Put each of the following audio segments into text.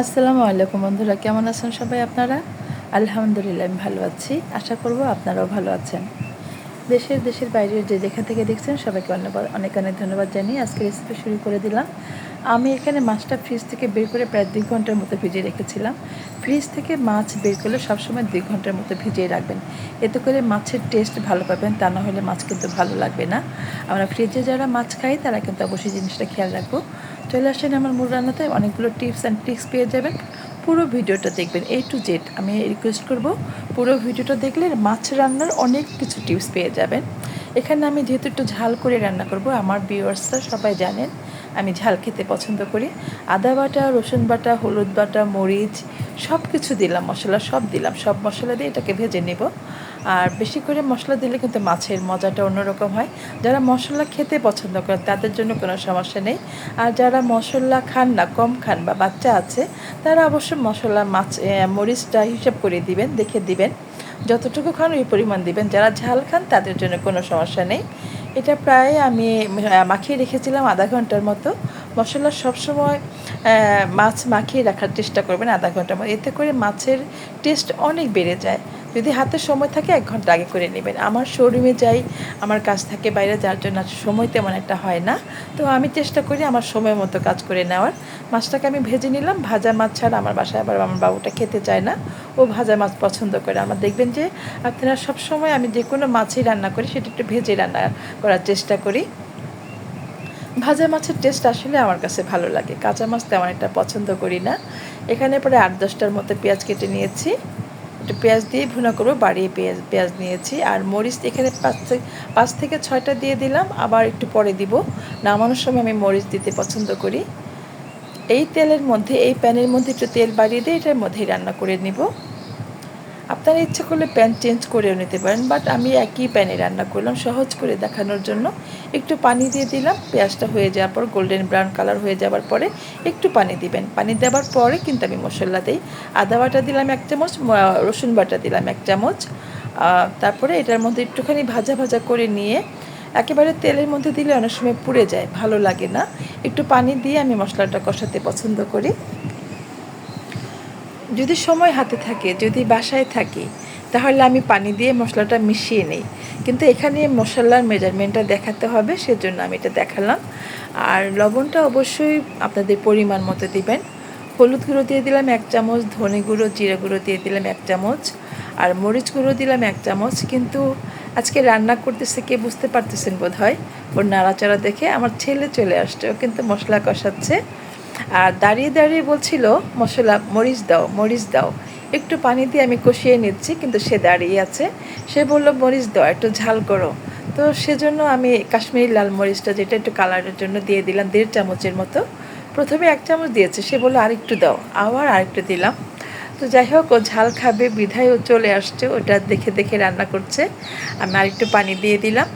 আসসালামু আলাইকুম বন্ধুরা, কেমন আছেন সবাই আপনারা? আলহামদুলিল্লাহ, আমি ভালো আছি। আশা করব আপনারাও ভালো আছেন। দেশের দেশের বাইরের যে যেখান থেকে দেখছেন সবাইকে অনেক অনেক অনেক ধন্যবাদ জানিয়ে আজকে রেসিপি শুরু করে দিলাম। আমি এখানে মাছটা ফ্রিজ থেকে বের করে প্রায় দুই ঘণ্টার মতো ভিজিয়ে রেখেছিলাম। ফ্রিজ থেকে মাছ বের করলে সবসময় দুই ঘণ্টার মতো ভিজিয়ে রাখবেন। এতে করে মাছের টেস্ট ভালো পাবেন, তা না হলে মাছ কিন্তু ভালো লাগবে না। আমরা ফ্রিজে যারা মাছ খাই, তারা কিন্তু অবশ্যই জিনিসটা খেয়াল রাখব। চলে আসেন আমার মূল রান্নাতে, অনেকগুলো টিপস অ্যান্ড ট্রিক্স পেয়ে যাবেন। পুরো ভিডিওটা দেখবেন এ টু জেড আমি রিকোয়েস্ট করব, পুরো ভিডিওটা দেখলে মাছ রান্নার অনেক কিছু টিপস পেয়ে যাবেন। এখানে আমি যেহেতু একটু ঝাল করে রান্না করব, আমার ভিউয়ার্সরা সবাই জানেন। আমি ঝাল খেতে পছন্দ করি। আদা বাটা, রসুন বাটা, হলুদ বাটা, মরিচ সব কিছু দিলাম, মশলা সব দিলাম। সব মশলা দিয়ে এটাকে ভেজে নেব। আর বেশি করে মশলা দিলে কিন্তু মাছের মজাটা অন্যরকম হয়। যারা মশলা খেতে পছন্দ করেন, তাদের জন্য কোনো সমস্যা নেই। আর যারা মশলা খান না, কম খান বা বাচ্চা আছে, তারা অবশ্য মশলা, মাছ মরিচটা হিসাব করে দিবেন, দেখে দিবেন। যতটুকু খান ওই পরিমাণ দিবেন। যারা ঝাল খান, তাদের জন্য কোনো সমস্যা নেই। এটা প্রায় আমি মাখিয়ে রেখেছিলাম আধা ঘণ্টার মতো। মশলা সবসময় মাছ মাখিয়ে রাখার চেষ্টা করবেন আধা ঘণ্টার মতো। এতে করে মাছের টেস্ট অনেক বেড়ে যায়। যদি হাতে সময় থাকে, এক ঘণ্টা আগে করে নেবেন। আমার শোরুমে যাই, আমার কাজ থাকে বাইরে, যার জন্য সময় তেমন একটা হয় না। তো আমি চেষ্টা করি আমার সময় মতো কাজ করে নেওয়ার। মাছটাকে আমি ভেজে নিলাম। ভাজা মাছ ছাড়া আমার বাসায় আবার আমার বাবুটা খেতে চায় না। ও ভাজা মাছ পছন্দ করে। আমার দেখবেন যে আপনারা সব সময় আমি যে কোনো মাছই রান্না করি, সেটা একটু ভেজে রান্না করার চেষ্টা করি। ভাজা মাছের টেস্ট আসলে আমার কাছে ভালো লাগে। কাঁচা মাছ তেমন একটা পছন্দ করি না। এখানে পরে আট দশটার মতো পেঁয়াজ কেটে নিয়েছি। একটু পেঁয়াজ দিয়ে ভুনা করব, বাড়িয়ে পেঁয়াজ পেঁয়াজ নিয়েছি। আর মরিচ এখানে পাঁচ থেকে পাঁচ থেকে ছয়টা দিয়ে দিলাম, আবার একটু পরে দিব। নামানোর সময় আমি মরিচ দিতে পছন্দ করি। এই তেলের মধ্যে, এই প্যানের মধ্যে একটু তেল বাড়িয়ে দিয়ে এটার মধ্যেই রান্না করে নিব। আপনারা ইচ্ছে করলে প্যান চেঞ্জ করেও নিতে পারেন, বাট আমি একই প্যানে রান্না করলাম। সহজ করে দেখানোর জন্য একটু পানি দিয়ে দিলাম, পেঁয়াজটা হয়ে যাওয়ার পর গোল্ডেন ব্রাউন কালার হয়ে যাওয়ার পরে একটু পানি দিবেন। পানি দেওয়ার পরে কিন্তু আমি মশলা দিই। আদা বাটা দিলাম এক চামচ রসুন বাটা দিলাম এক চামচ। তারপরে এটার মধ্যে একটুখানি ভাজা ভাজা করে নিয়ে একেবারে তেলের মধ্যে দিলে অনেক সময় পুড়ে যায়, ভালো লাগে না। একটু পানি দিয়ে আমি মশলাটা কষাতে পছন্দ করি। যদি সময় হাতে থাকে, যদি বাসায় থাকি, তাহলে আমি পানি দিয়ে মশলাটা মিশিয়ে নিই। কিন্তু এখানে মশলার মেজারমেন্টটা দেখাতে হবে, সেজন্য আমি এটা দেখালাম। আর লবণটা অবশ্যই আপনাদের পরিমাণ মতো দিবেন। হলুদ গুঁড়ো দিয়ে দিলাম এক চামচ, ধনে গুঁড়ো, জিরে গুঁড়ো দিয়ে দিলাম এক চামচ, আর মরিচ গুঁড়ো দিলাম এক চামচ। কিন্তু আজকে রান্না করতেছে কে বুঝতে পারতেছেন বোধ হয় ওর নাড়াচাড়া দেখে আমার ছেলে চলে আসছে, ও কিন্তু মশলা কষাচ্ছে। আর দাঁড়িয়ে দাঁড়িয়ে বলছিল, মশলা, মরিচ দাও মরিচ দাও। একটু পানি দিয়ে আমি কষিয়ে নিচ্ছি, কিন্তু সে দাঁড়িয়ে আছে। সে বলল, মরিচ দাও, একটু ঝাল করো। তো সেজন্য আমি কাশ্মীরি লাল মরিচটা, যেটা একটু কালারের জন্য দিয়ে দিলাম, দেড় চামচের মতো। প্রথমে এক চামচ দিয়েছে, সে বলল, আরেকটু দাও। আবার আরেকটু দিলাম। তো যাই হোক, ও ঝাল খাবে, বিধায় ও চলে আসছে, ওটা দেখে দেখে রান্না করছে। আমি আরেকটু পানি দিয়ে দিলাম।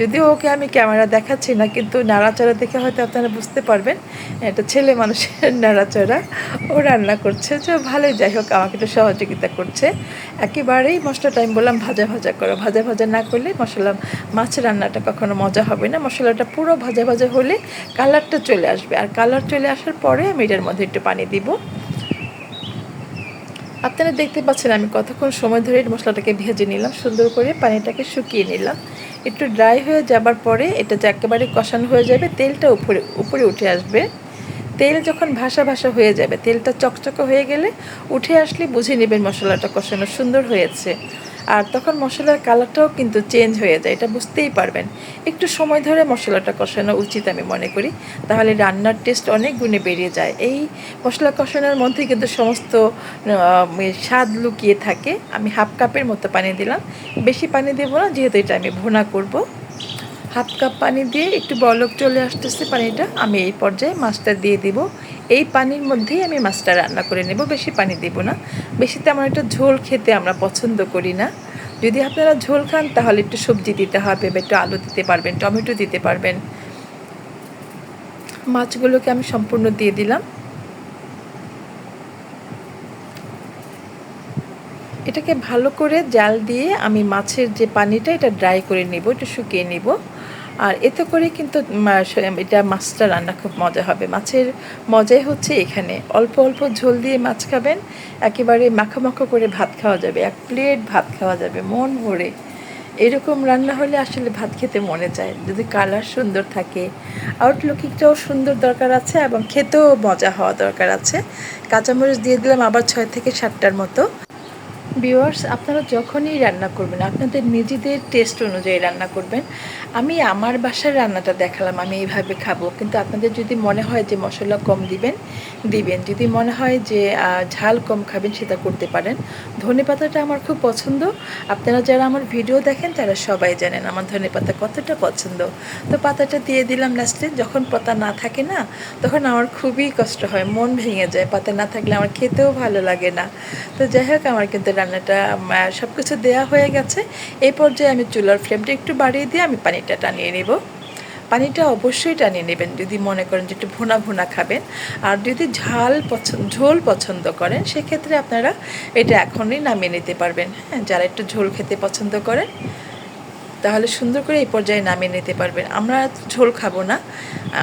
যদিও ওকে আমি ক্যামেরা দেখাচ্ছি না, কিন্তু নাড়াচাড়া দেখে হয়তো আপনারা বুঝতে পারবেন, এটা ছেলে মানুষের নাড়াচাড়া। ও রান্না করছে, যে ভালোই যাই হোক, আমাকে একটু সহযোগিতা করছে। একেবারেই মশলাটা আমি বললাম, ভাজা ভাজা করো। ভাজা ভাজা না করলে মশলা, মাছ রান্নাটা কখনো মজা হবে না। মশলাটা পুরো ভাজা ভাজা হলে কালারটা চলে আসবে। আর কালার চলে আসার পরে আমি এটার মধ্যে একটু পানি দিব। আপনারা দেখতে পাচ্ছেন আমি কতক্ষণ সময় ধরে মশলাটাকে ভেজে নিলাম, সুন্দর করে পানিটাকে শুকিয়ে নিলাম। একটু ড্রাই হয়ে যাবার পরে এটা যে একেবারে কষানো হয়ে যাবে, তেলটা উপরে উপরে উঠে আসবে। তেল যখন ভাসা ভাসা হয়ে যাবে, তেলটা চকচকে হয়ে গেলে উঠে আসলে বুঝে নেবেন মশলাটা কষানো সুন্দর হয়েছে। আর তখন মশলার কালারটাও কিন্তু চেঞ্জ হয়ে যায়, এটা বুঝতেই পারবেন। একটু সময় ধরে মশলাটা কষানো উচিত আমি মনে করি, তাহলে রান্নার টেস্ট অনেক গুণে বেরিয়ে যায়। এই মশলা কষানোর মধ্যে কিন্তু সমস্ত স্বাদ লুকিয়ে থাকে। আমি হাফ কাপের মতো পানি দিলাম, বেশি পানি দেবো না, যেহেতু এটা আমি ভুনা করব। হাফ কাপ পানি দিয়ে একটু বলক চলে আসতেছে পানিটা, আমি এই পর্যায়ে মাছটা দিয়ে দিব। এই পানির মধ্যেই আমি মাছটা রান্না করে নেব, বেশি পানি দেব না। বেশি তেমন একটা ঝোল খেতে আমরা পছন্দ করি না। যদি আপনারা ঝোল খান, তাহলে একটু সবজি দিতে হবে বা একটু আলু দিতে পারবেন, টমেটো দিতে পারবেন। মাছগুলোকে আমি সম্পূর্ণ দিয়ে দিলাম। এটাকে ভালো করে জাল দিয়ে আমি মাছের যে পানিটা, এটা ড্রাই করে নেব, একটু শুকিয়ে নিব। আর এতে করে কিন্তু এটা মাছটা রান্না খুব মজা হবে। মাছের মজাই হচ্ছে এখানে। অল্প অল্প ঝোল দিয়ে মাছ খাবেন, একেবারে মাখো মাখো করে ভাত খাওয়া যাবে। এক প্লেট ভাত খাওয়া যাবে, মন ভরে। এরকম রান্না হলে আসলে ভাত খেতে মনে চায়। যদি কালার সুন্দর থাকে, আউটলুকিংটাও সুন্দর দরকার আছে এবং খেতেও মজা হওয়া দরকার আছে। কাঁচামরিচ দিয়ে দিলাম আবার ছয় থেকে সাতটার মতো। ভিউয়ার্স আপনারা যখনই রান্না করবেন, আপনাদের নিজেদের টেস্ট অনুযায়ী রান্না করবেন। আমি আমার বাসার রান্নাটা দেখালাম, আমি এইভাবে খাব। কিন্তু আপনাদের যদি মনে হয় যে মশলা কম দিবেন দিবেন। যদি মনে হয় যে ঝাল কম খাবেন, সেটা করতে পারেন। ধনে পাতাটা আমার খুব পছন্দ। আপনারা যারা আমার ভিডিও দেখেন, তারা সবাই জানেন আমার ধনে পাতা কতটা পছন্দ। তো পাতাটা দিয়ে দিলাম লাস্টে যখন পাতা না থাকে না, তখন আমার খুবই কষ্ট হয়, মন ভেঙে যায়। পাতা না থাকলে আমার খেতেও ভালো লাগে না। তো যাই হোক, আমার কিন্তু রান্নাটা সব কিছু দেওয়া হয়ে গেছে। এই পর্যায়ে আমি চুলার ফ্লেমটা একটু বাড়িয়ে দিয়ে আমি পানিটা টানিয়ে নেব। পানিটা অবশ্যই টানিয়ে নেবেন। যদি মনে করেন যে একটু ভুনা ভুনা খাবেন। আর যদি ঝাল পছন্দ ঝোল পছন্দ করেন, সেক্ষেত্রে আপনারা এটা এখনই নামিয়ে নিতে পারবেন। হ্যাঁ যারা একটু ঝোল খেতে পছন্দ করেন, তাহলে সুন্দর করে এই পর্যায়ে নামিয়ে নিতে পারবেন। আমরা ঝোল খাব না।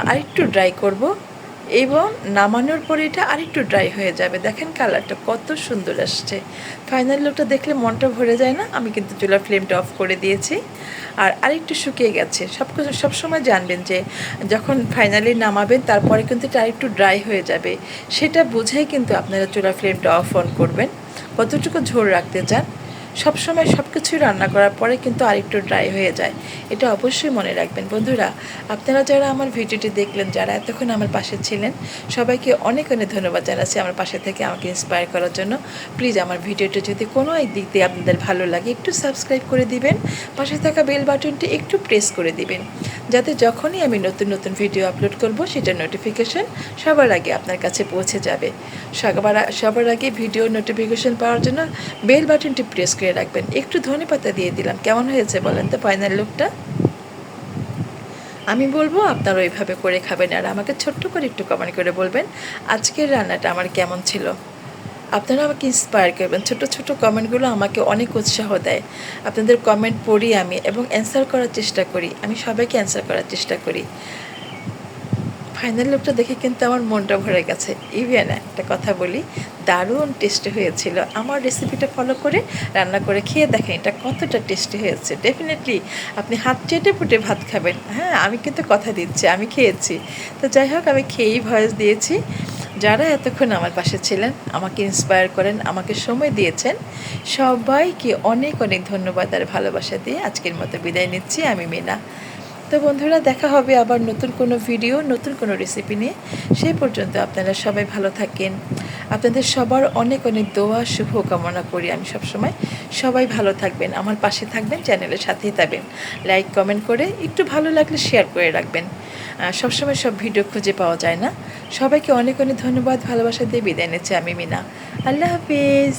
আর একটু ড্রাই করব। এবং নামানোর পরে এটা আরেকটু ড্রাই হয়ে যাবে। দেখেন কালারটা কত সুন্দর আসছে। ফাইনাল লুকটা দেখলে মনটা ভরে যায় না? আমি কিন্তু চুলার ফ্লেমটা অফ করে দিয়েছি। আর আরেকটু শুকিয়ে গেছে। সব সবসময় জানবেন যে যখন ফাইনালি নামাবেন, তারপরে কিন্তু এটা আরেকটু ড্রাই হয়ে যাবে। সেটা বুঝেই কিন্তু আপনারা চুলার ফ্লেমটা অফ অন করবেন। কতটুকু ঝোল রাখতে চান? সবসময় সব কিছুই রান্না করার পরে কিন্তু আরেকটু ড্রাই হয়ে যায়। এটা অবশ্যই মনে রাখবেন। বন্ধুরা, আপনারা যারা আমার ভিডিওটি দেখলেন, যারা এতক্ষণ আমার পাশে ছিলেন, সবাইকে অনেক অনেক ধন্যবাদ জানাচ্ছি আমার পাশে থেকে আমাকে ইন্সপায়ার করার জন্য। প্লিজ আমার ভিডিওটি যদি কোনো এক দিক দিয়ে আপনাদের ভালো লাগে, একটু সাবস্ক্রাইব করে দিবেন। পাশে থাকা বেল বাটনটি একটু প্রেস করে দিবেন। যাতে যখনই আমি নতুন নতুন ভিডিও আপলোড করব, সেটার নোটিফিকেশন সবার আগে আপনার কাছে পৌঁছে যাবে। সবার সবার আগে ভিডিও নোটিফিকেশন পাওয়ার জন্য বেল বাটনটি প্রেস করে রাখবেন। একটু ধনে পাতা দিয়ে দিলাম। কেমন হয়েছে বলেন তো ফাইনাল লুকটা আমি বলব আপনারা ওইভাবে করে খাবেন আর আমাকে ছোট্ট করে একটু কমেন্ট করে বলবেন আজকের রান্নাটা আমার কেমন ছিল। আপনারা আমাকে ইন্সপায়ার করবেন। ছোট ছোট কমেন্টগুলো আমাকে অনেক উৎসাহ দেয়। আপনাদের কমেন্ট পড়ি আমি এবং অ্যান্সার করার চেষ্টা করি। আমি সবাইকে অ্যান্সার করার চেষ্টা করি। ফাইনাল লুকটা দেখে কিন্তু আমার মনটা ভরে গেছে। ইভেন একটা কথা বলি। দারুণ টেস্টি হয়েছিল। আমার রেসিপিটা ফলো করে রান্না করে খেয়ে দেখেন এটা কতটা টেস্টি হয়েছে। ডেফিনেটলি আপনি হাত চেটে ফুটে ভাত খাবেন। হ্যাঁ আমি কিন্তু কথা দিচ্ছি, আমি খেয়েছি। তো যাই হোক, আমি খেয়েই ভয়েস দিয়েছি। যারা এতক্ষণ আমার পাশে ছিলেন, আমাকে ইন্সপায়ার করেন, আমাকে সময় দিয়েছেন, সবাইকে অনেক অনেক ধন্যবাদ আর ভালোবাসা দিয়ে আজকের মতো বিদায় নিচ্ছি। আমি মিনা। তো বন্ধুরা, দেখা হবে আবার নতুন কোনো ভিডিও নতুন কোনো রেসিপি নিয়ে। সেই পর্যন্ত আপনারা সবাই ভালো থাকেন। আপনাদের সবার অনেক অনেক দোয়া শুভ কামনা করি আমি সবসময়। সবাই ভালো থাকবেন, আমার পাশে থাকবেন, চ্যানেলের সাথেই থাকবেন। লাইক কমেন্ট করে একটু ভালো লাগলে শেয়ার করে রাখবেন। সবসময় সব ভিডিও খুঁজে পাওয়া যায় না। সবাইকে অনেক অনেক ধন্যবাদ, ভালোবাসা দিয়ে বিদায় নিচ্ছি আমি মিনা। আল্লাহ হাফিজ।